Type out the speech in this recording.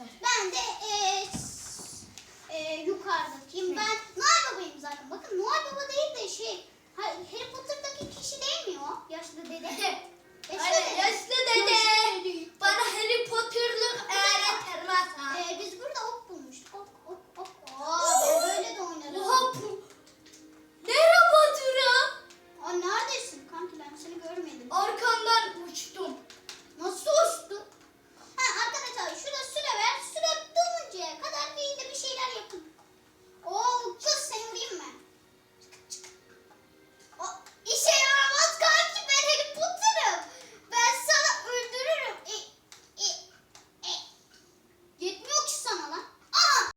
arkadaşlar. Ben de e, e, yukarıdakiyim. Ben Noel Baba'yım zaten. Bakın Noel Baba değil de şey Harry Potter'daki kişi değil mi o? Yaşlı dede. yaşlı, dede. yaşlı dede. Dede. Bana Harry Potter'lık öğretirmez ha. E, biz burada ok bulmuştuk. Ok ok ok. Aa, böyle de oynarım. Hop. Merhaba Dura. Aa, neredesin kanki ben seni görmedim. Arkamdan uç.